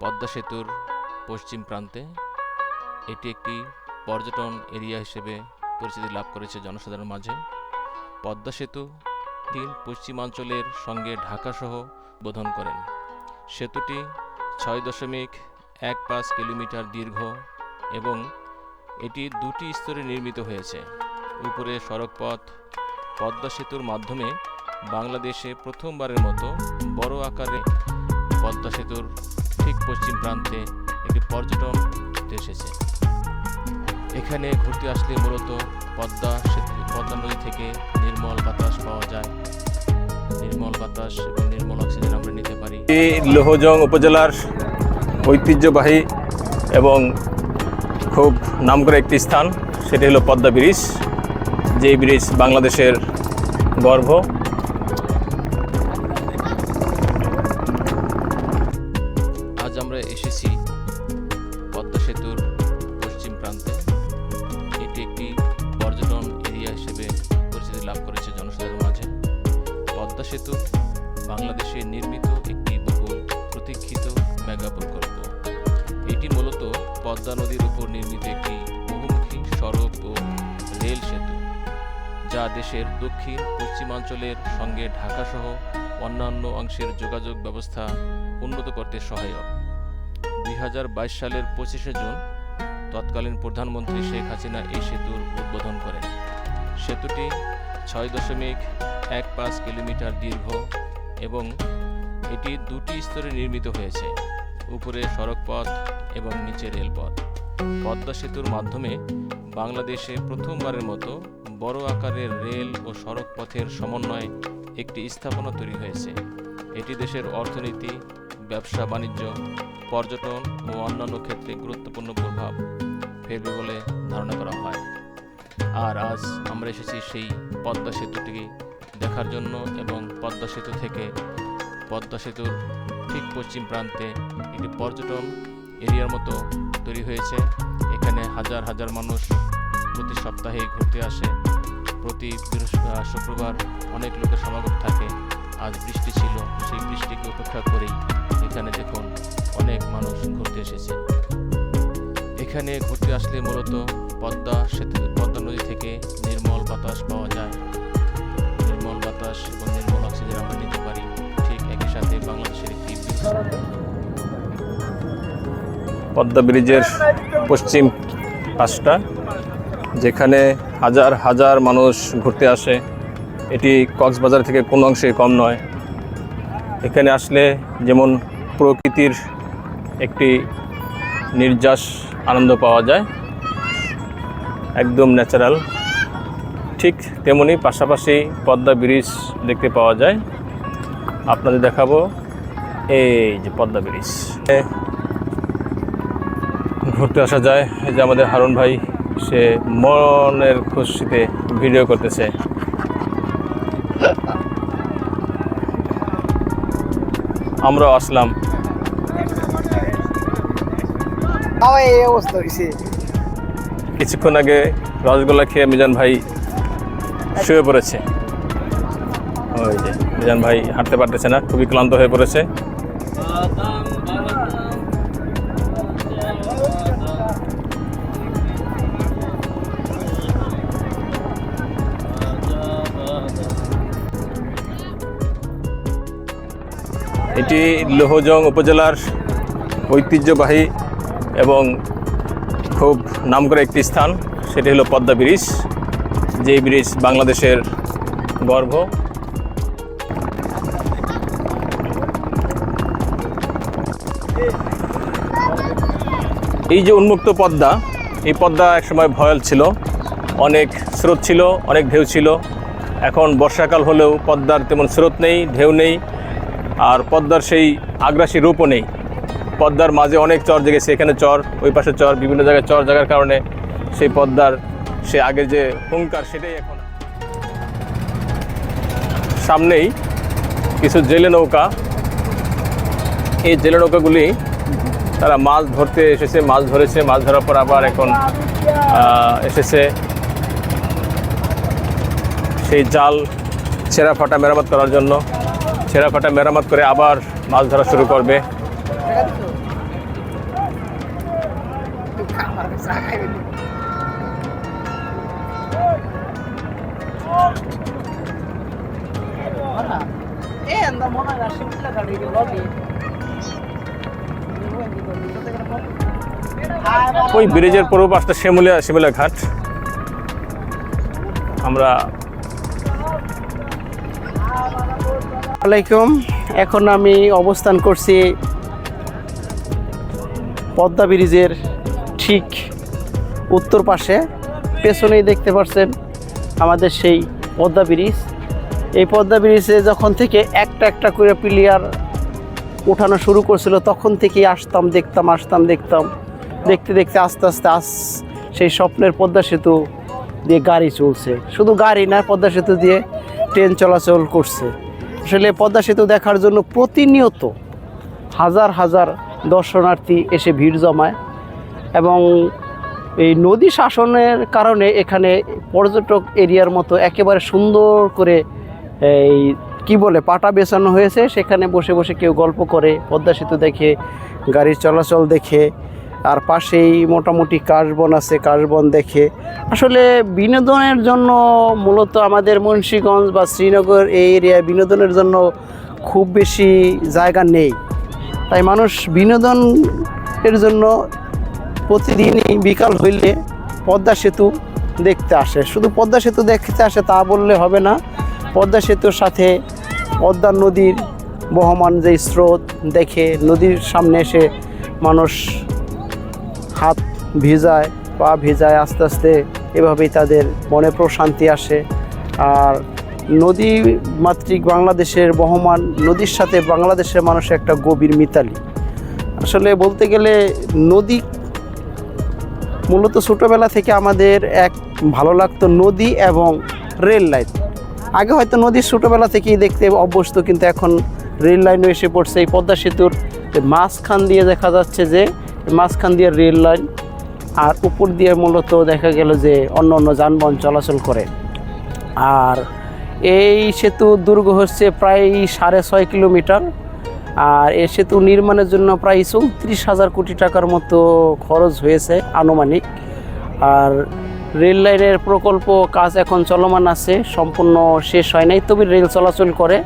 পদ্মা সেতুর পশ্চিম প্রান্তে এটি একটি পর্যটন এরিয়া হিসেবে পরিচিতি লাভ করেছে জনসাধারণের মাঝে। পদ্মা সেতু তিন পশ্চিমাঞ্চলের সঙ্গে ঢাকাসহ বোধন করেন। সেতুটি ছয় দশমিক এক পাঁচ কিলোমিটার দীর্ঘ এবং এটি দুটি স্তরে নির্মিত হয়েছে। উপরে সড়কপথ পদ্মা সেতুর মাধ্যমে বাংলাদেশে প্রথমবারের মতো বড় আকারে পদ্মা সেতুর ঠিক পশ্চিম প্রান্তে একটি পর্যটন এসেছে। এখানে ঘুরতে আসলে মূলত পদ্মা পদ্মা নদী থেকে নির্মল বাতাস পাওয়া যায়। নির্মল বাতাস এবং নির্মল অক্সিজেন আমরা নিতে পারি। এটি লোহজং উপজেলার ঐতিহ্যবাহী এবং খুব নামকরা একটি স্থান, সেটি হলো পদ্মা ব্রিজ। যেই ব্রিজ বাংলাদেশের গর্ভ এটি একটি পর্যটন এরিয়া হিসেবে পরিচিতি লাভ করেছে জনসাধারণের মাঝে। পদ্মা সেতু বাংলাদেশে নির্মিত একটি বহুল প্রতীক্ষিত মেগা প্রকল্প। এটি মূলত পদ্মা নদীর উপর নির্মিত একটি বহুমুখী সড়ক ও রেল সেতু, যা দেশের দক্ষিণ, পশ্চিমাঞ্চলের সঙ্গে ঢাকাসহ অন্যান্য অংশের যোগাযোগ ব্যবস্থা উন্নত করতে সহায়ক। দুই হাজার বাইশ সালের পঁচিশে জুন তৎকালীন প্রধানমন্ত্রী শেখ হাসিনা এই সেতুর উদ্বোধন করেন। সেতুটি ছয় দশমিক এক পাঁচ কিলোমিটার দীর্ঘ এবং এটি দুটি স্তরে নির্মিত হয়েছে, উপরে সড়কপথ এবং নিচে রেলপথ। পদ্মা সেতুর মাধ্যমে বাংলাদেশে প্রথমবারের মতো বড় আকারের রেল ও সড়ক পথের সমন্বয়ে একটি স্থাপনা তৈরি হয়েছে। এটি দেশের অর্থনীতি, ব্যবসা, বাণিজ্য পর্যটন ও অন্যান্য ক্ষেত্রে গুরুত্বপূর্ণ প্রভাব ফেলবে বলে ধারণা করা হয়। আর আজ আমরা এসেছি সেই পদ্মা সেতুটিকে দেখার জন্য এবং পদ্মা সেতু থেকে পদ্মা সেতুর ঠিক পশ্চিম প্রান্তে একটি পর্যটন এরিয়ার মতো তৈরি হয়েছে। এখানে হাজার হাজার মানুষ প্রতি সপ্তাহে ঘুরতে আসে। প্রতি শুক্রবার অনেক লোকের সমাগম থাকে। আজ বৃষ্টি ছিল, সেই বৃষ্টিকে উপেক্ষা করেই এখানে দেখুন অনেক মানুষ ঘুরতে এসেছে। এখানে ঘুরতে আসলে মূলত পদ্মা সেতু, পদ্মা নদী থেকে নির্মল বাতাস পাওয়া যায়। নির্মল বাতাস এবং নির্মল অক্সিজেন আমরা নিতে পারি ঠিক একই সাথে বাংলাদেশের একটি পদ্মা ব্রিজের পশ্চিম পাশটা, যেখানে হাজার হাজার মানুষ ঘুরতে আসে। এটি কক্সবাজার থেকে কোনো অংশে কম নয়। এখানে আসলে যেমন প্রকৃতির একটি নির্যাস আনন্দ পাওয়া যায়। একদম ন্যাচারাল ঠিক তেমনি পাশাপাশি পদ্মা ব্রিজ দেখতে পাওয়া যায়। আপনাদের দেখাবো এই যে পদ্মা ব্রিজ। ঘুরতে আসা যায়। এই যে আমাদের হারুন ভাই, সে মনের খুশিতে ভিডিও করতেছে। আমরাও আসলাম। কিছুক্ষণ আগে রসগোল্লা খেয়ে মিজান ভাই শুয়ে পড়েছে। ওই যে, মিজান ভাই হাঁটতে পারতেছে না, খুবই ক্লান্ত হয়ে পড়েছে। এটি লোহজং উপজেলার ঐতিহ্যবাহী এবং খুব নামকরা একটি স্থান, সেটি হলো পদ্মা ব্রিজ, যেই ব্রিজ বাংলাদেশের গর্ভ এই যে উন্মুক্ত পদ্মা, এই পদ্মা একসময় ভয়াল ছিল, অনেক স্রোত ছিল, অনেক ঢেউ ছিল। এখন বর্ষাকাল হলেও পদ্মার তেমন স্রোত নেই, ঢেউ নেই, আর পদ্মার সেই আগ্রাসী রূপও নেই। পদ্মার মাঝে অনেক চর জেগেছে এখানে চর, ওই পাশে চর, বিভিন্ন জায়গায় চর জায়গার কারণে সেই পদ্মার সে আগের যে হুঙ্কার সেটাই এখন। সামনেই কিছু জেলে নৌকা। এই জেলে নৌকাগুলি তারা মাছ ধরতে এসেছে, মাছ ধরেছে, মাছ ধরার পর আবার এখন এসেছে। সেই জাল ছেঁড়া ফাটা মেরামত করার জন্য। ছেঁড়া ফাটা মেরামত করে আবার মাছ ধরা শুরু করবে। ওই ব্রিজের পূর্ব পাশটা শিমুলিয়া শিমুলিয়া ঘাট। আমরা আলাইকুম। এখন আমি অবস্থান করছি পদ্মা ব্রিজের ঠিক উত্তর পাশে। পেছনেই দেখতে পাচ্ছেন আমাদের সেই পদ্মা ব্রিজ। এই পদ্মা ব্রিজে যখন থেকে একটা একটা করে প্লেয়ার ওঠানো শুরু করছিল, তখন থেকেই আসতাম, দেখতাম আসতাম, দেখতাম। দেখতে দেখতে, আস্তে আস্তে, আস, সেই স্বপ্নের পদ্মা সেতু দিয়ে গাড়ি চলছে। শুধু গাড়ি না, পদ্মা সেতু দিয়ে ট্রেন চলাচল করছে। আসলে পদ্মা সেতু দেখার জন্য প্রতিনিয়ত হাজার হাজার দর্শনার্থী এসে ভিড় জমায় এবং এই নদী শাসনের কারণে এখানে পর্যটক এরিয়ার মতো একেবারে সুন্দর করে এই কি বলে, পাটা বেছানো হয়েছে। সেখানে বসে বসে কেউ গল্প করে, পদ্মা সেতু দেখে, গাড়ির চলাচল দেখে, আর পাশেই মোটামুটি কাশবন আছে, কাশবন দেখে। আসলে বিনোদনের জন্য মূলত আমাদের মুন্সীগঞ্জ বা শ্রীনগর এই এরিয়ায় বিনোদনের জন্য খুব বেশি জায়গা নেই। তাই মানুষ বিনোদনের জন্য প্রতিদিনই বিকাল হইলে পদ্মা সেতু দেখতে আসে। শুধু পদ্মা সেতু দেখতে আসে তা বললে হবে না। পদ্মা সেতুর সাথে পদ্মা নদীর বহমান যে স্রোত দেখে নদীর সামনে এসে মানুষ হাত ভিজায়, পা ভিজায় আস্তে আস্তে এভাবেই তাদের মনে প্রশান্তি আসে। আর নদী মাতৃক বাংলাদেশের বহমান, নদীর সাথে বাংলাদেশের মানুষের একটা গভীর মিতালি। আসলে বলতে গেলে নদী মূলত ছোটোবেলা থেকে আমাদের এক ভালো লাগতো নদী এবং রেল লাইন। আগে হয়তো নদীর ছোটোবেলা থেকেই দেখতে অভ্যস্ত, কিন্তু এখন রেল লাইনও এসে পড়ছে। এই পদ্মা সেতুর মাঝখান দিয়ে দেখা যাচ্ছে যে, মাঝখান দিয়ে রেল লাইন আর উপর দিয়ে মূলত দেখা গেল যে অন্য অন্য যানবাহন চলাচল করে। আর এই সেতু দুর্গ হচ্ছে প্রায় সাড়ে ছয় কিলোমিটার। আর এ সেতু নির্মাণের জন্য প্রায় চৌত্রিশ হাজার কোটি টাকার মতো খরচ হয়েছে আনুমানিক। আর রেল লাইনের প্রকল্প কাজ এখন চলমান আছে, সম্পূর্ণ শেষ হয় নাই, তবে রেল চলাচল করে।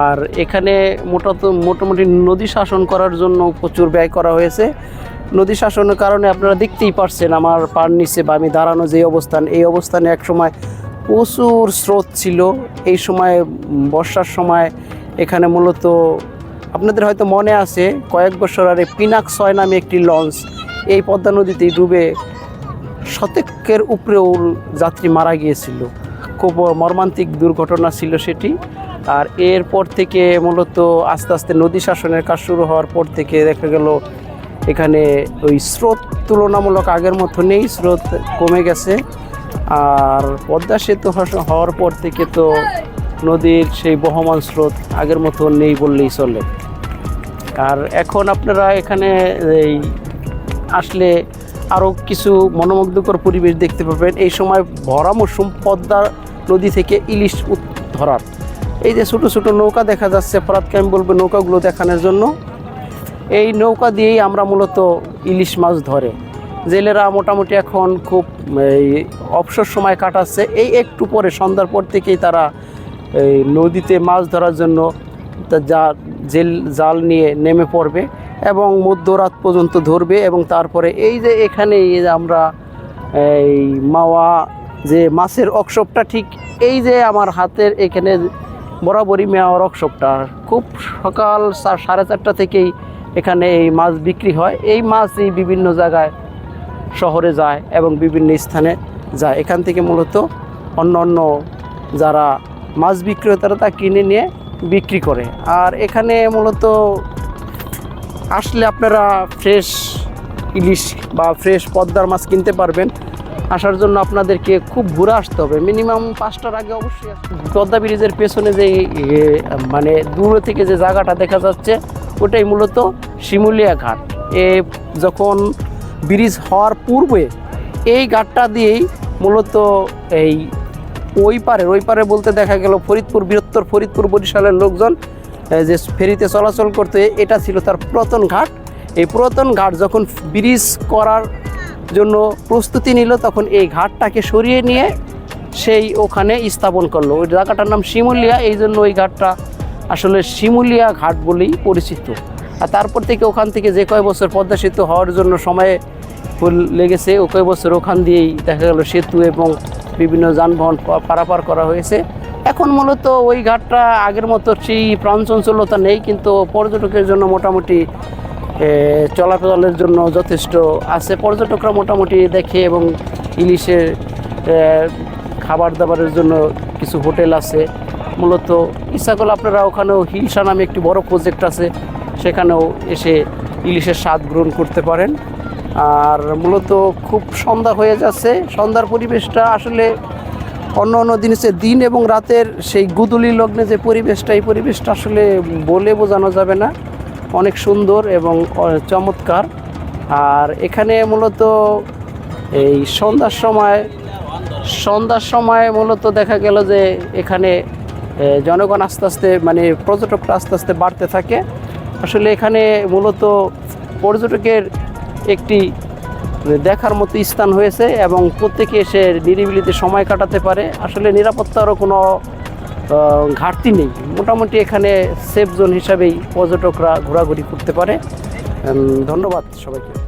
আর এখানে মোটাত, মোটামুটি নদী শাসন করার জন্য প্রচুর ব্যয় করা হয়েছে। নদী শাসনের কারণে আপনারা দেখতেই পারছেন আমার পার নিচে বা আমি দাঁড়ানো যে অবস্থান, এই অবস্থানে এক সময় প্রচুর স্রোত ছিল। এই সময় বর্ষার সময় এখানে মূলত আপনাদের হয়তো মনে আছে, কয়েক বছর আগে পিনাক ছয় নামে একটি লঞ্চ এই পদ্মা নদীতেই ডুবে শতকের উপরেও যাত্রী মারা গিয়েছিল। খুব মর্মান্তিক দুর্ঘটনা ছিল সেটি। আর এরপর থেকে মূলত আস্তে আস্তে নদী শাসনের কাজ শুরু হওয়ার পর থেকে দেখা গেল এখানে ওই স্রোত তুলনামূলক আগের মতো নেই, স্রোত কমে গেছে। আর পদ্মা সেতু হওয়ার পর থেকে তো নদীর সেই বহমান স্রোত আগের মতো নেই বললেই চলে। আর এখন আপনারা এখানে এই আসলে আরও কিছু মনোমুগ্ধকর পরিবেশ দেখতে পাবেন। এই সময় ভরা মৌসুম পদ্মা নদী থেকে ইলিশ ধরার। এই যে ছোটো ছোটো নৌকা দেখা যাচ্ছে ফরাতকে আমি বলব নৌকাগুলো দেখানোর জন্য। এই নৌকা দিয়েই আমরা মূলত ইলিশ মাছ ধরে। জেলেরা মোটামুটি এখন খুব এই অবসর সময় কাটাচ্ছে। এই একটু পরে, সন্ধ্যার পর থেকেই তারা এই নদীতে মাছ ধরার জন্য যা জেল, জাল নিয়ে নেমে পড়বে এবং মধ্যরাত পর্যন্ত ধরবে এবং তারপরে এই যে এখানে আমরা এই মাওয়া যে মাছের অক্সপটা ঠিক এই যে আমার হাতের এখানে বরাবরই মেওয়া রকশপটা খুব সকাল সাড়ে চারটা থেকেই এখানে এই মাছ বিক্রি হয়। এই মাছই বিভিন্ন জায়গায় শহরে যায় এবং বিভিন্ন স্থানে যায়। এখান থেকে মূলত অন্য অন্য যারা মাছ বিক্রেতারা তা কিনে নিয়ে বিক্রি করে। আর এখানে মূলত আসলে আপনারা ফ্রেশ ইলিশ বা ফ্রেশ পদ্মার মাছ কিনতে পারবেন। আসার জন্য আপনাদেরকে খুব ঘুরে আসতে হবে। মিনিমাম পাঁচটার আগে অবশ্যই। পদ্মা ব্রিজের পেছনে যে মানে দূরে থেকে যে জায়গাটা দেখা যাচ্ছে, ওটাই মূলত শিমুলিয়া ঘাট। এ, যখন ব্রিজ হওয়ার পূর্বে এই ঘাটটা দিয়েই মূলত এই ওই পারে ওই পারে বলতে দেখা গেল ফরিদপুর, বৃহত্তর ফরিদপুর বরিশালের লোকজন যে ফেরিতে চলাচল করতে, এটা ছিল তার পুরাতন ঘাট। এই পুরাতন ঘাট যখন ব্রিজ করার জন্য প্রস্তুতি নিল, তখন এই ঘাটটাকে সরিয়ে নিয়ে সেই ওখানে স্থাপন করল। ওই জায়গাটার নাম শিমুলিয়া, এই জন্য ওই ঘাটটা আসলে শিমুলিয়া ঘাট বলেই পরিচিত। আর তারপর থেকে ওখান থেকে যে কয় বছর পদ্মা সেতু হওয়ার জন্য সময় লেগেছে ও কয় বছর ওখান দিয়েই দেখা গেল সেতু এবং বিভিন্ন যানবাহন পারাপার করা হয়েছে। এখন মূলত ওই ঘাটটা আগের মতো সেই প্রাণচঞ্চলতা নেই, কিন্তু পর্যটকের জন্য মোটামুটি চলাচলের জন্য যথেষ্ট আছে। পর্যটকরা মোটামুটি দেখে এবং ইলিশের খাবার দাবারের জন্য কিছু হোটেল আছে। মূলত ইচ্ছা করলে আপনারা ওখানেও হিলসা নামে একটি বড় প্রজেক্ট আছে। সেখানেও এসে ইলিশের স্বাদ গ্রহণ করতে পারেন। আর মূলত খুব সন্ধ্যা হয়ে যাচ্ছে। সন্ধ্যার পরিবেশটা আসলে অন্য অন্য জিনিসের দিন এবং রাতের সেই গুদুলি লগ্নে যে পরিবেশটা, এই পরিবেশটা আসলে বলে বোঝানো যাবে না। অনেক সুন্দর এবং চমৎকার। আর এখানে মূলত এই সন্ধ্যার সময় সন্ধ্যার সময় মূলত দেখা গেল যে এখানে জনগণ আস্তে আস্তে মানে পর্যটকরা আস্তে আস্তে বাড়তে থাকে। আসলে এখানে মূলত পর্যটকের একটি দেখার মতো স্থান হয়েছে এবং প্রত্যেকে এসে নিরিবিলিতে সময় কাটাতে পারে। আসলে নিরাপত্তারও কোনো ঘাটতি নেই। মোটামুটি এখানে সেফ জোন হিসাবেই পর্যটকরা ঘোরাঘুরি করতে পারে। ধন্যবাদ সবাইকে।